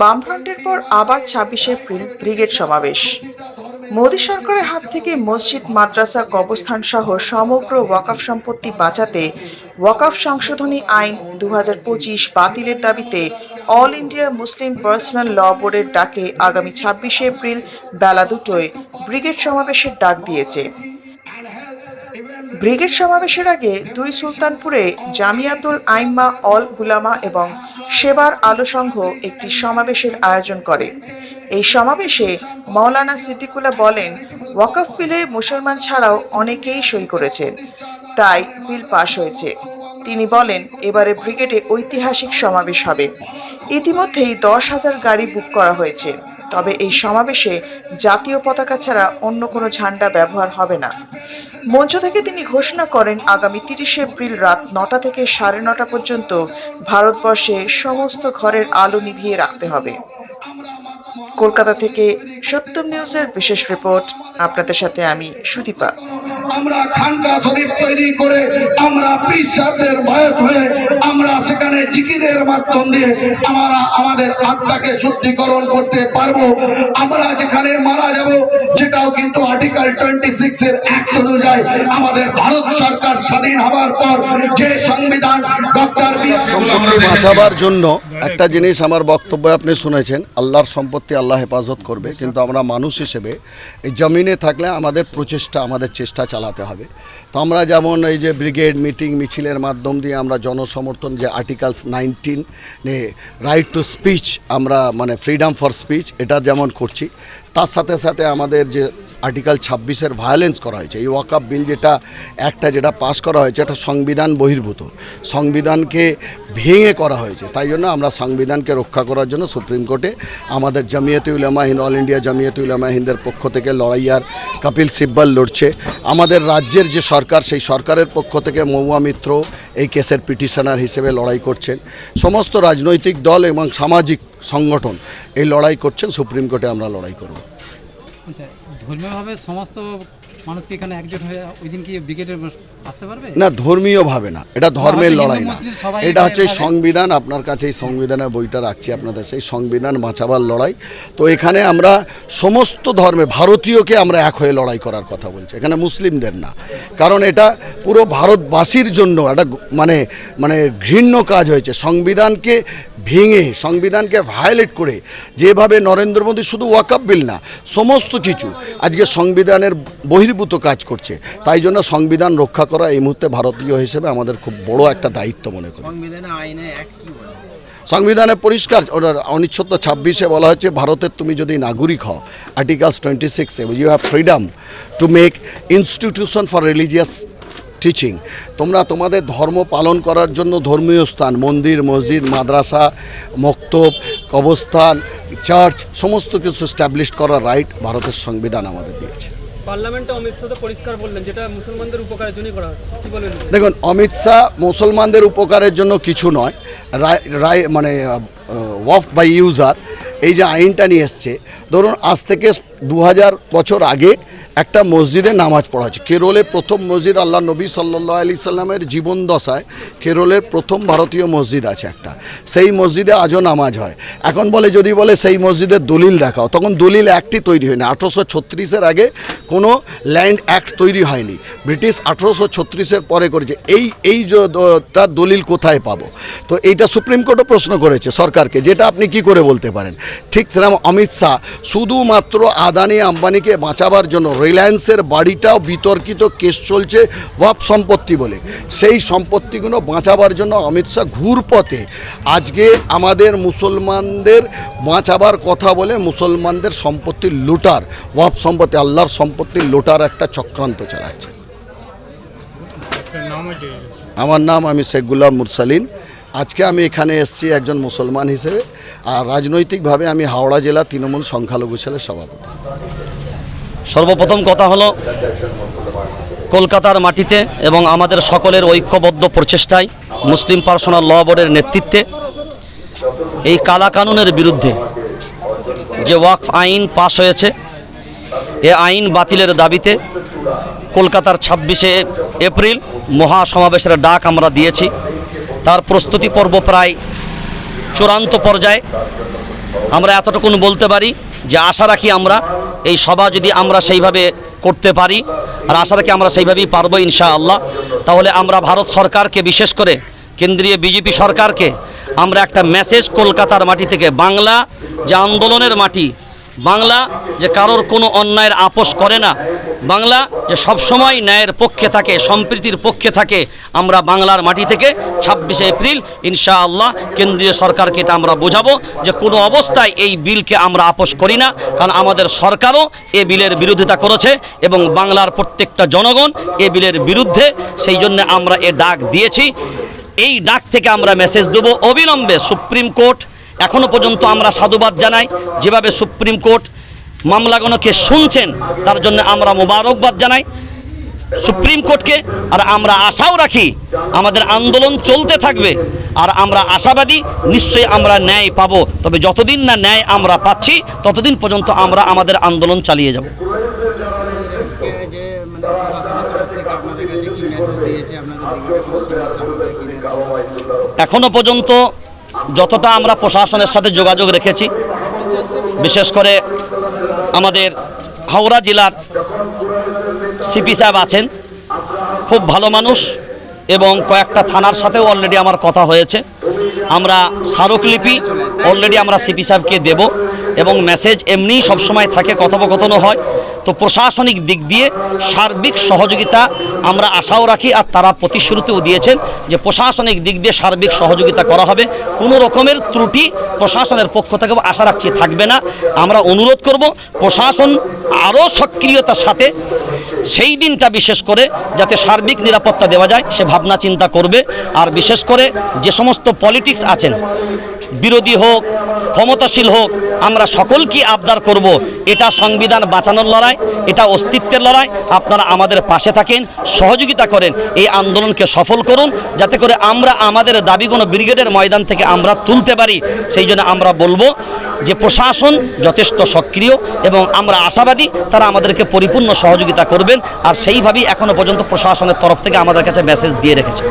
বামফ্রন্টের পর আবার ছাব্বিশে এপ্রিল ব্রিগেড সমাবেশ। মোদী সরকারের হাত থেকে মসজিদ, মাদ্রাসা, কবরস্থান সহ সমগ্র ওয়াকফ সম্পত্তি বাঁচাতে ওয়াকফ সংশোধনী আইন দু হাজার পঁচিশ বাতিলের দাবিতে All India Muslim Personal Law বোর্ডের ডাকে আগামী ছাব্বিশে এপ্রিল বেলা দুটোয় ব্রিগেড সমাবেশের ডাক দিয়েছে। ব্রিগেড সমাবেশের আগে দুই সুলতানপুরে জামিয়াতুল আইম্মা অল গুলামা এবং সেবার আলো সংঘ একটি সমাবেশের আয়োজন করে। এই সমাবেশে মাওলানা সিদ্দিকুল্লাহ বলেন, ওয়াকফ বিলে মুসলমান ছাড়াও অনেকেই সই করেছেন। তাই বিল পাশ হয়েছে। তিনি বলেন, এবারে ব্রিগেডে ঐতিহাসিক সমাবেশ হবে। ইতিমধ্যেই দশ হাজার গাড়ি বুক করা হয়েছে। তবে এই সমাবেশে জাতীয় পতাকা ছাড়া অন্য কোনো ঝান্ডা ব্যবহার হবে না। মঞ্চ থেকে তিনি ঘোষণা করেন, আগামী তিরিশে এপ্রিল রাত নটা থেকে সাড়ে নটা পর্যন্ত ভারতবর্ষে সমস্ত ঘরের আলো নিভিয়ে রাখতে হবে। কলকাতা থেকে সত্যম নিউজের বিশেষ রিপোর্ট। আপনাদের সাথে আমি সুদীপা। আমরা খানকা শরীফ তৈরি করে আমরা পীর সাহেবদের ভয়ত হয়ে আমরা সেখানে জিকিরের মাধ্যম দিয়ে আমরা আমাদের আত্মাকে শুদ্ধিকরণ করতে পারব। আমরা যেখানে মারা যাব যেটাও কিন্তু আর্টিকেল টোয়েন্টি সিক্স এর অ্যাক্ট অনুযায়ী আমাদের ভারত সরকার স্বাধীন হওয়ার পর যে সংবিধান ডক্টর বি আর সম্পত্তি বাঁচাবার জন্য একটা জিনিস আমার বক্তব্য আপনি শুনেছেন আল্লাহর সম্পত্তি আল্লাহ হেফাজত করবে, কিন্তু আমরা মানুষ হিসেবে এই জমিনে থাকলে আমাদের প্রচেষ্টা, আমাদের চেষ্টা চালাতে হবে। তো আমরা যেমন এই যে ব্রিগেড মিটিং, মিছিলের মাধ্যম দিয়ে আমরা জনসমর্থন, যে articles nineteen right to speech আমরা মানে ফ্রিডম ফর স্পিচ এটা যেমন করছি তার সাথে সাথে আমাদের যে আর্টিকেল ছাব্বিশের ভায়োলেন্স করা হয়েছে, এই ওয়াকআপ বিল যেটা, একটা যেটা পাস করা হয়েছে, এটা সংবিধান বহির্ভূত। সংবিধানকে ভেঙে করা হয়েছে। তাই জন্য আমরা সংবিধানকে রক্ষা করার জন্য সুপ্রিম কোর্টে আমাদের জামিয়াতে উলামা হিন্দ অল ইন্ডিয়া জামিয়াতে উলামা হিন্দের পক্ষ থেকে লড়াইয়ার কপিল সিব্বল লড়ছে। আমাদের রাজ্যের যে সরকার, সেই সরকারের পক্ষ থেকে মহুয়া মিত্র এই কেসের পিটিশনার হিসেবে লড়াই করছেন। সমস্ত রাজনৈতিক দল এবং সামাজিক সংগঠন, এই লড়াই করছেন, সুপ্রিম কোর্টে আমরা লড়াই করব। আচ্ছা ধর্মীয়ভাবে সমস্ত মানুষকে এখানে একজোট হয়ে ওই দিন কি ব্রিগেডে না ধর্মীয়ভাবে না। এটা ধর্মের লড়াই না। এটা হচ্ছে সংবিধান আপনার কাছে এই সংবিধানের বইটা রাখছি আপনাদের সেই সংবিধান বাঁচাবার লড়াই। তো এখানে আমরা সমস্ত ধর্মে ভারতীয়কে আমরা এক হয়ে লড়াই করার কথা বলছি। এখানে মুসলিমদের না। কারণ এটা পুরো ভারতবাসীর জন্য একটা মানে মানে ঘৃণ্য কাজ হয়েছে। সংবিধানকে ভেঙে সংবিধানকে ভায়োলেট করে যেভাবে নরেন্দ্র মোদী শুধু ওয়াকআপ বিল না সমস্ত কিছু আজকে সংবিধানের বহির্ভূত কাজ করছে। তাই জন্য সংবিধান রক্ষা করা এই মুহূর্তে ভারতীয় হিসেবে আমাদের খুব বড় একটা দায়িত্ব মনে করি। সংবিধানে পরিষ্কার অনুচ্ছেদ ছাব্বিশে বলা হচ্ছে ভারতের তুমি যদি নাগরিক হও আর্টিকেলস টোয়েন্টি সিক্সে you have freedom to make institution for religious teaching তোমরা তোমাদের ধর্ম পালন করার জন্য ধর্মীয় স্থান মন্দির মসজিদ মাদ্রাসা মক্তব কবরস্থান চার্চ সমস্ত কিছু স্ট্যাবলিশ করার রাইট ভারতের সংবিধান আমাদের দিয়েছে। পার্লামেন্টে পরিষ্কার যেটা দেখুন, অমিত শাহ মুসলমানদের উপকারের জন্য কিছু নয়। রায় মানে ওয়াফ বাই ইউজার, এই যে আইনটা নিয়ে এসছে, ধরুন আজ থেকে দু হাজার বছর আগে একটা মসজিদে নামাজ পড়া হচ্ছে। কেরলে প্রথম মসজিদ আল্লাহ নবী সাল্লাহ আলি সাল্লামের জীবন দশায় কেরলের প্রথম ভারতীয় মসজিদ আছে একটা। সেই মসজিদে আজও নামাজ হয়। এখন বলে, যদি বলে সেই মসজিদের দলিল দেখাও, তখন দলিল অ্যাক্টই তৈরি হয়নি। আঠেরোশো ছত্রিশের আগে কোনো ল্যান্ড অ্যাক্ট তৈরি হয়নি। ব্রিটিশ আঠেরোশো ছত্রিশের পরে করেছে। এই এই তার দলিল কোথায় পাবো? তো এইটা সুপ্রিম কোর্টও প্রশ্ন করেছে সরকারকে, যেটা আপনি কি করে বলতে পারেন? ঠিক সেরকম অমিত শাহ, শুধুমাত্র আদানি আম্বানিকে বাঁচাবার জন্য রিলায়েন্সের বাড়িটাও বিতর্কিত কেস চলছে ওয়াপ সম্পত্তি বলে। সেই সম্পত্তিগুলো বাঁচাবার জন্য অমিত শাহ ঘুরপথে। আজকে আমাদের মুসলমানদের বাঁচাবার কথা বলে মুসলমানদের সম্পত্তি লুটার, ওয়াপ সম্পত্তি, আল্লাহর সম্পত্তি লুটার একটা চক্রান্ত চালাচ্ছে। আমার নাম আমি শেখ গুলাম মুরসালিন। আজকে আমি এখানে এসেছি একজন মুসলমান হিসেবে। আর রাজনৈতিকভাবে আমি হাওড়া জেলা তৃণমূল সংখ্যালঘু সেলের সভাপতি। সর্বপ্রথম কথা হলো কলকাতার মাটিতে এবং আমাদের সকলের ঐক্যবদ্ধ প্রচেষ্টায় মুসলিম পার্সোনাল ল বোর্ডের নেতৃত্বে এই কালা বিরুদ্ধে যে ওয়াকফ আইন পাশ হয়েছে, এ আইন বাতিলের দাবিতে কলকাতার ছাব্বিশে এপ্রিল মহাসমাবেশের ডাক আমরা দিয়েছি। তার প্রস্তুতি পর্ব প্রায় চূড়ান্ত পর্যায়ে। আমরা এতটুকুন বলতে পারি যে আশা রাখি আমরা এই সভা যদি আমরা সেইভাবে করতে পারি, আর আশা রাখি আমরা সেইভাবেই পারব ইনশাআল্লাহ। তাহলে আমরা ভারত সরকারকে, বিশেষ করে কেন্দ্রীয় বিজেপি সরকারকে, আমরা একটা মেসেজ কলকাতার মাটি থেকে, বাংলা যে আন্দোলনের মাটি বাংলা যে কারোর কোনো অন্যায়ের আপোষ করে না, বাংলা যে সবসময় ন্যায়ের পক্ষে থাকে, সম্প্রীতির পক্ষে থাকে, আমরা বাংলার মাটি থেকে ছাব্বিশে এপ্রিল ইনশাআল্লাহ কেন্দ্রীয় সরকারকে এটা আমরা বোঝাবো যে কোনো অবস্থায় এই বিলকে আমরা আপোষ করি না, কারণ আমাদের সরকারও এ বিলের বিরোধিতা করেছে এবং বাংলার প্রত্যেকটা জনগণ এ বিলের বিরুদ্ধে, সেই জন্য আমরা এ ডাক দিয়েছি। এই ডাক থেকে আমরা মেসেজ দেবো অবিলম্বে সুপ্রিম কোর্ট এখনও পর্যন্ত আমরা সাধুবাদ জানাই। যেভাবে সুপ্রিম কোর্ট মামলাগুলোকে শুনছেন, তার জন্য আমরা মোবারকবাদ জানাই। সুপ্রিম কোর্টকে আর আমরা আশাও রাখি, আমাদের আন্দোলন চলতে থাকবে। আর আমরা আশাবাদী, নিশ্চয়ই আমরা ন্যায় পাবো। তবে যতদিন না ন্যায় আমরা পাচ্ছি, ততদিন পর্যন্ত আমরা আমাদের আন্দোলন চালিয়ে যাব? এখনও পর্যন্ত যতটা আমরা প্রশাসনের সাথে যোগাযোগ রেখেছি, বিশেষ করে আমাদের হাওড়া জেলার সিপি সাহেব আছেন, খুব ভালো মানুষ এবং কয়েকটা থানার সাথেও অলরেডি আমার কথা হয়েছে। আমরা স্মারকলিপি অলরেডি আমরা সিপি সাহেবকে দেব এবং মেসেজ এমনিই সবসময় থাকে, কথোপকথনও হয়। তো প্রশাসনিক দিক দিয়ে সার্বিক সহযোগিতা আমরা আশাও রাখি আর তারা প্রতিশ্রুতিও দিয়েছেন যে প্রশাসনিক দিক দিয়ে সার্বিক সহযোগিতা করা হবে। কোনো রকমের ত্রুটি প্রশাসনের পক্ষ থেকে আশা রাখছি থাকবে না। আমরা অনুরোধ করব প্রশাসন আরও সক্রিয়তার সাথে সেই দিনটা বিশেষ করে যাতে সার্বিক নিরাপত্তা দেওয়া যায় সে ভাবনা চিন্তা করবে। আর বিশেষ করে যে সমস্ত পলিটিক্স আছেন বিরোধী হোক, ক্ষমতাশীল হোক, আমরা সকলকে আবদার করব, এটা সংবিধান বাঁচানোর লড়াই, এটা অস্তিত্বের লড়াই। আপনারা আমাদের পাশে থাকেন, সহযোগিতা করেন, এই আন্দোলনকে সফল করুন, যাতে করে আমরা আমাদের দাবিগুলো ব্রিগেডের ময়দান থেকে আমরা তুলতে পারি। সেই জন্য আমরা বলব যে প্রশাসন যথেষ্ট সক্রিয় এবং আমরা আশাবাদী তারা আমাদেরকে পরিপূর্ণ সহযোগিতা করবেন। আর সেইভাবেই এখনও পর্যন্ত প্রশাসনের তরফ থেকে আমাদের কাছে মেসেজ দিয়ে রেখেছে।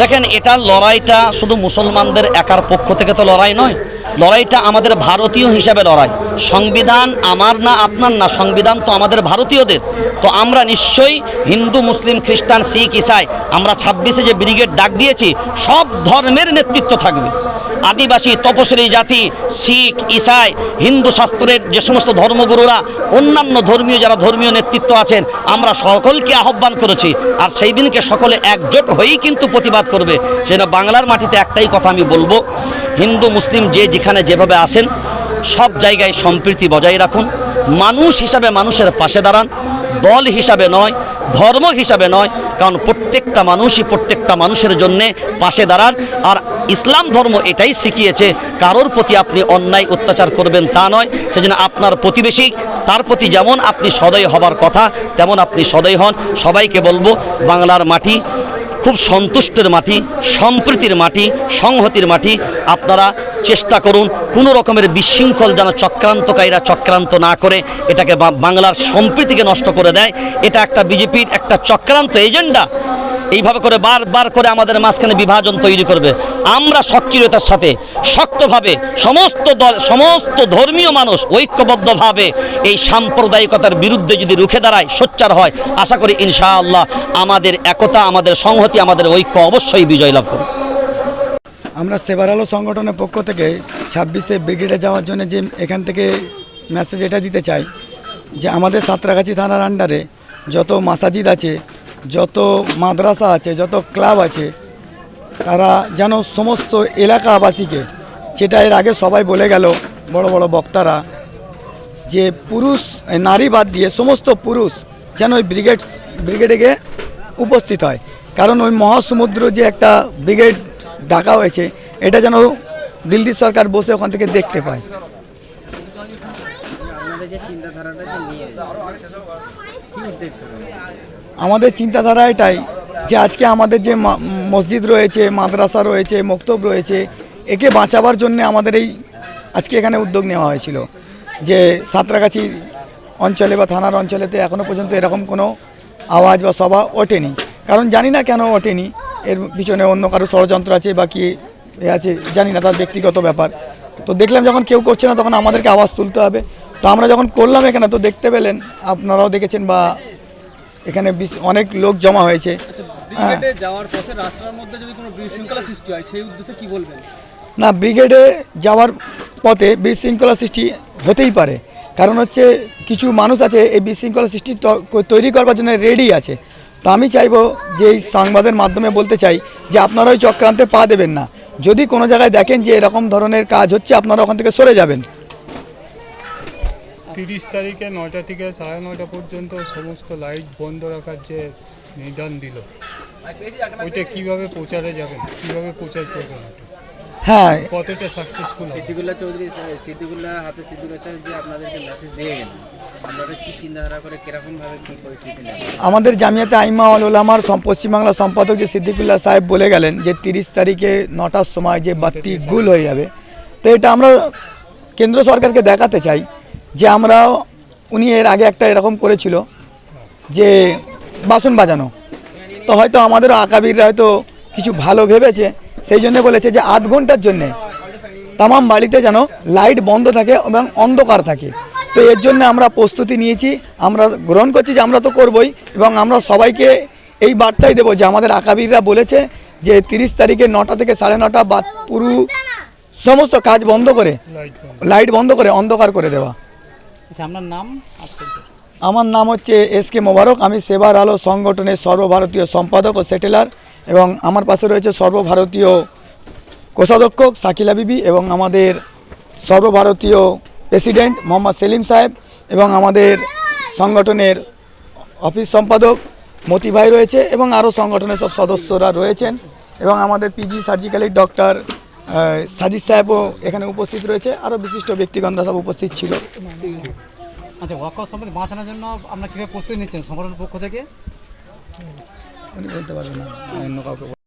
দেখেন এটা লড়াইটা শুধু মুসলমানদের একার পক্ষ থেকে তো লড়াই নয় লড়াইটা আমাদের ভারতীয় হিসাবে লড়াই। সংবিধান আমার না আপনার না, সংবিধান তো আমাদের ভারতীয়দের। তো আমরা নিশ্চয়ই হিন্দু, মুসলিম, খ্রিস্টান, শিখ, ইসাই, আমরা ছাব্বিশে যে ব্রিগেড ডাক দিয়েছি, সব ধর্মের নেতৃত্ব থাকবে। আদিবাসী তপশিলি জাতি, শিখ, ইসাই, হিন্দু শাস্ত্রের যে সমস্ত ধর্মগুরুরা, অন্যান্য ধর্মীয় যারা ধর্মীয় নেতৃত্ব আছেন, আমরা সকলকে আহ্বান করেছি। আর সেই দিনকে সকলে একজোট হয়েই কিন্তু প্রতিবাদ করবে। সেটা বাংলার মাটিতে একটাই কথা আমি বলব হিন্দু, মুসলিম যে যেখানে যেভাবে আসেন, সব জায়গায় সম্প্রীতি বজায় রাখুন। মানুষ হিসাবে মানুষের পাশে দাঁড়ান, দল হিসাবে নয়, ধর্ম হিসাবে নয়, কারণ প্রত্যেকটা মানুষই প্রত্যেকটা মানুষের জন্যে পাশে দাঁড়ান। আর ইসলাম ধর্ম এটাই শিখিয়েছে, কারোর প্রতি আপনি অন্যায় অত্যাচার করবেন তা নয়। সেজন্য আপনার প্রতিবেশী, তার প্রতি যেমন আপনি সদয় হবার কথা, তেমন আপনি সদয় হন। সবাইকে বলব, বাংলার মাটি খুব সন্তুষ্টের মাটি, সম্প্রীতির মাটি, সংহতির মাটি, আপনারা চেষ্টা করুন কোনো রকমের বিশৃঙ্খল যেন চক্রান্তকারীরা চক্রান্ত না করে, এটাকে বাংলার সম্প্রীতিকে নষ্ট করে দেয়। এটা একটা বিজেপির একটা চক্রান্ত এজেন্ডা। এইভাবে করে বারবার করে আমাদের মাঝখানে বিভাজন তৈরি করবে। আমরা সক্রিয়তার সাথে, শক্তভাবে সমস্ত দল, সমস্ত ধর্মীয় মানুষ ঐক্যবদ্ধভাবে এই সাম্প্রদায়িকতার বিরুদ্ধে যদি রুখে দাঁড়ায়, সোচ্চার হয়, আশা করি ইনশাআল্লাহ আমাদের একতা, আমাদের সংহতি, আমাদের ঐক্য অবশ্যই বিজয় লাভ করবে। আমরা সেবার আলো সংগঠনের পক্ষ থেকে ছাব্বিশে ব্রিগেডে যাওয়ার জন্য যে এখান থেকে মেসেজ এটা দিতে চাই যে আমাদের সাঁতরাগাছি থানার আন্ডারে যত মাসাজিদ আছে যত মাদ্রাসা আছে, যত ক্লাব আছে, তারা যেন সমস্ত এলাকাবাসীকে, যেটা এর আগে সবাই বলে গেল, বড় বড় বক্তারা, যে পুরুষ নারী বাদ দিয়ে সমস্ত পুরুষ যেন ওই ব্রিগেড, ব্রিগেডে গিয়ে উপস্থিত হয়। কারণ ওই মহাসমুদ্র যে একটা ব্রিগেড ডাকা হয়েছে, এটা যেন দিল্লি সরকার বসে ওখান থেকে দেখতে পায়। চিন্তাধারাটা আমাদের চিন্তাধারা এটাই যে আজকে আমাদের যে মসজিদ রয়েছে, মাদ্রাসা রয়েছে, মক্তব রয়েছে, একে বাঁচাবার জন্য আমাদের এই আজকে এখানে উদ্যোগ নেওয়া হয়েছিল। যে সাঁতরাগাছি অঞ্চলে বা থানার অঞ্চলেতে এখনও পর্যন্ত এরকম কোনো আওয়াজ বা সভা ওঠেনি। কারণ জানি না কেন ওঠেনি। এর পিছনে অন্য কারও ষড়যন্ত্র আছে বা কি এ আছে, জানি না, তার ব্যক্তিগত ব্যাপার। তো দেখলাম যখন কেউ করছে না, তখন আমাদেরকে আওয়াজ তুলতে হবে। তো আমরা যখন করলাম এখানে, তো দেখতে পেলেন, আপনারাও দেখেছেন বা এখানে অনেক লোক জমা হয়েছে। হ্যাঁ যাওয়ার পথে রাস্তার মধ্যে যদি কোনো বিশৃঙ্খলা সৃষ্টি হয় সেই উদ্দেশ্যে কি বলবেন? না ব্রিগেডে যাওয়ার পথে বিশৃঙ্খলা সৃষ্টি হতেই পারে। কারণ হচ্ছে কিছু মানুষ আছে এই বিশৃঙ্খলা সৃষ্টি তৈরি করবার জন্য রেডি আছে। তো আমি চাইব যে এই সংবাদের মাধ্যমে বলতে চাই যে আপনারা ওই চক্রান্তে পা দেবেন না। যদি কোনো জায়গায় দেখেন যে এরকম ধরনের কাজ হচ্ছে আপনারা ওখান থেকে সরে যাবেন। তিরিশ তারিখে নয়টা থেকে সাড়ে নয়টা পর্যন্ত সমস্ত লাইট বন্ধ রাখার যে নির্ধারণ দিল ওইটা কীভাবে প্রচারে যাবেন কীভাবে প্রচার করবেন হ্যাঁ। কতটা সাকসেসফুল সিদ্দিকুল্লাহ চৌধুরী সিদ্দিকুল্লাহ হাতে সিদ্দিকুল্লাহ স্যার যে আপনাদেরকে মেসেজ দিয়ে গেলেন আপনারা কি চিন্তাধারা করে কীরকম ভাবে কি পরিস্থিতি নেবেন আমাদের জামিয়াতে আইমা আল ওলামার পশ্চিমবাংলা সম্পাদক যে সিদ্দিকুল্লাহ সাহেব বলে গেলেন যে তিরিশ তারিখে নটার সময় যে বাতি গুল হয়ে যাবে তো এটা আমরা কেন্দ্র সরকারকে দেখাতে চাই। যে আমরা উনি এর আগে একটা এরকম করেছিল যে বাসন বাজানো। তো হয়তো আমাদেরও আকাবিররা হয়তো কিছু ভালো ভেবেছে সেই জন্য বলেছে যে আধ ঘণ্টার জন্যে তামাম বাড়িতে যেন লাইট বন্ধ থাকে এবং অন্ধকার থাকে। তো এর জন্য আমরা প্রস্তুতি নিয়েছি আমরা গ্রহণ করছি যে আমরা তো করবই এবং আমরা সবাইকে এই বার্তাই দেবো যে আমাদের আকাবিররা বলেছে যে তিরিশ তারিখে নটা থেকে সাড়ে নটা বা পুরু সমস্ত কাজ বন্ধ করে লাইট বন্ধ করে অন্ধকার করে দেওয়া। আচ্ছা আপনার নাম আমার নাম হচ্ছে এস কে মোবারক। আমি সেবার আলো সংগঠনের সর্বভারতীয় সম্পাদক ও সেটেলার এবং আমার পাশে রয়েছে সর্বভারতীয় কোষাধ্যক্ষ শাকিলা বিবি এবং আমাদের সর্বভারতীয় প্রেসিডেন্ট মোহাম্মদ সেলিম সাহেব এবং আমাদের সংগঠনের অফিস সম্পাদক মতি ভাই রয়েছে এবং আরও সংগঠনের সব সদস্যরা রয়েছেন এবং আমাদের পিজি সার্জিক্যালের ডক্টর সাজিদ সাহেবও এখানে উপস্থিত রয়েছে আরও বিশিষ্ট ব্যক্তিগণরা সব উপস্থিত ছিল। আচ্ছা ওয়াক সম্পর্কে বাঁচানোর জন্য আপনার কীভাবে প্রস্তুতি নিচ্ছেন সংগঠনের পক্ষ থেকে? উনি বলতে পারবেন না। অন্য কাউকে